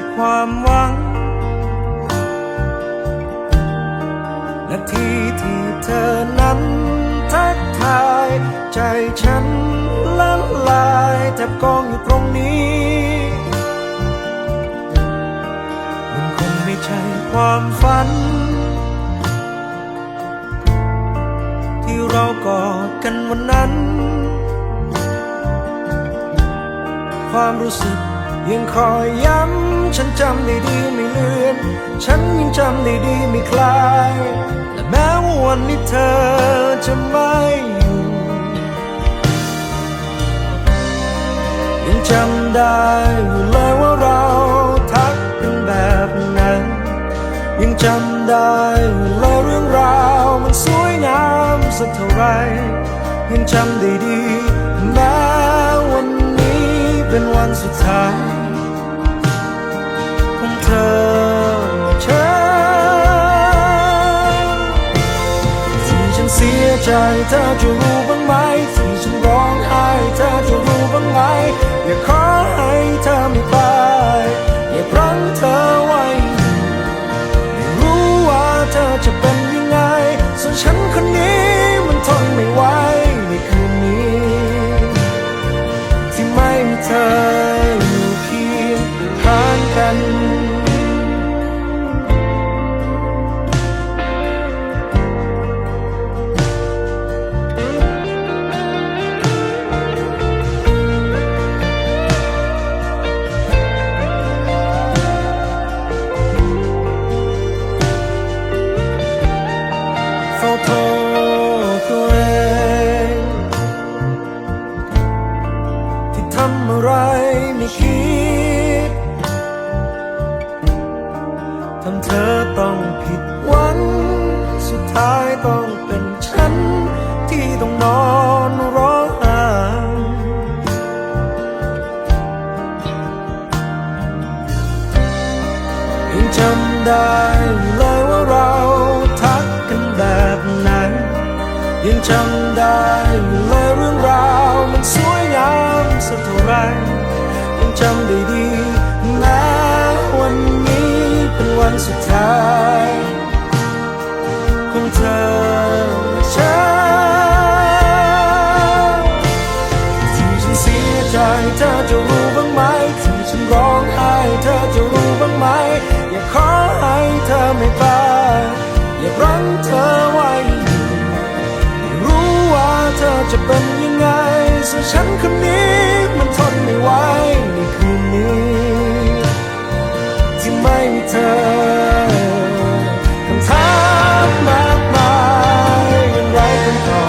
ดความหวัง นาทีที่เธอนั้นทักทาย ใจฉันละลายจับกองอยู่ตรงนี้ มันคงไม่ใช่ความฝัน ที่เรากอดกันวันนั้น ความรู้สึก ยังคอยย้ำ ฉันจำได้ดีไม่เลือน ฉันยังจำได้ดีไม่คลาย และแม้ว่าวันนี้เธอจะไม่อยู่ยังจำได้อยู่เลยว่าเราทักกันแบบนั้น ยังจำได้อยู่เลยเรื่องราวมันสวยงามสักเท่าไรยังจำได้ดีแม้วันนี้เป็นวันสุดท้าย ใจเธอจะรู้บ้างไหม ได้อยู่เลยว่าเราทักกันแบบนั้น ยังจำได้อยู่เลยเรื่องราวมันสวยงามสักเท่าไหรยังจำได้ดีแม้วันนี้เป็นวันสุดท้าย ไม่ตายอยารั้งเธอไว้ไม่รู้ว่าเธอจะเป็นยังไงส่วนฉันคนนี้มันทนไม่ไหวในคืนนี้ ที่ไม่มีเธอคำถามมากมายยังไรกันตอ